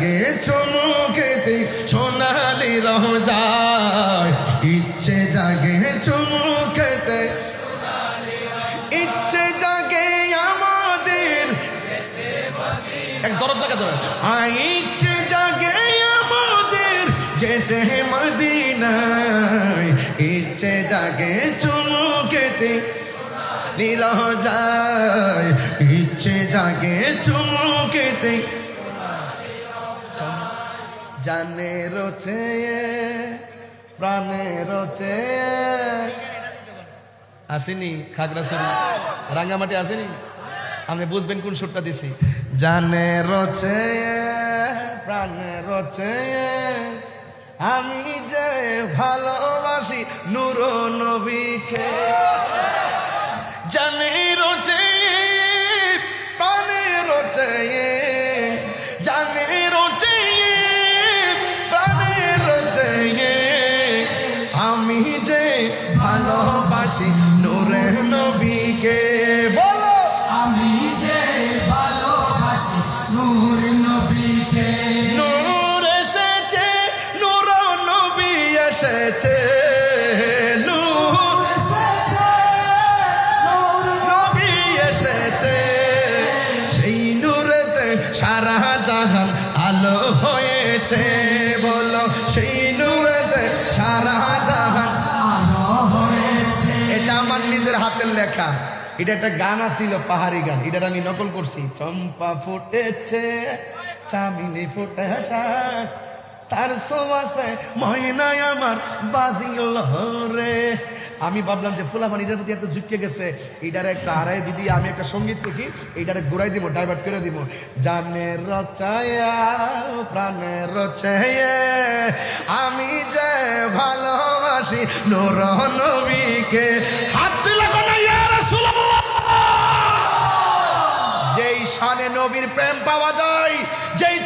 জাগে চমকেতে সোনালি রহ যায় ইচ্ছে জাগে চমকেতে, ইচ্ছে জাগে আমাদের। এক দরদ জায়গা ধরে। ইচ্ছে জাগে আমাদের যেতে মদিনায়। ইচ্ছে জাগে চুমুকেতে নীল যায় ইচ্ছে জাগে চুমুকেতে জানে রোছে প্রাণে রোছে আসেনি খাগড়াছড়ি রাঙ্গামাটি আসেনি? আপনি বুঝবেন কোন সুরটা দিছি। জানে রচে প্রাণে রচে আমি যে ভালোবাসি নূর নবীকে। জানে রচে প্রাণে রচে ভালোবাসি নূরে নবীকে বলো। আমি যে ভালোবাসি নূর নবীকে। নূর এসেছে নূর নবী এসেছে সারা জাহান আলো হয়েছে বলো। সেই আমার নিজের হাতের লেখা। এটা একটা গান আছিল, পাহাড়ি গান। এটা আমি নকল করছি। চম্পা ফুটেছে চামিলি ফুটেছে, তার সোয়াসে ময়নায় আমার বাজিল রে আমি ভাবলাম যে ফুলামান এটার প্রতি এত ঝুঁকে গেছে। এটার একটা আড়াই দিদি, আমি একটা সংগীত দেখি, এটারে ঘুরাই দিব ডাইভার্ট করে দিব। জানে রচায়া, প্রাণে রচায়া, আমি যে ভালোবাসি নবীকে হাত যেই শানে নবীর প্রেম পাওয়া যায় যেই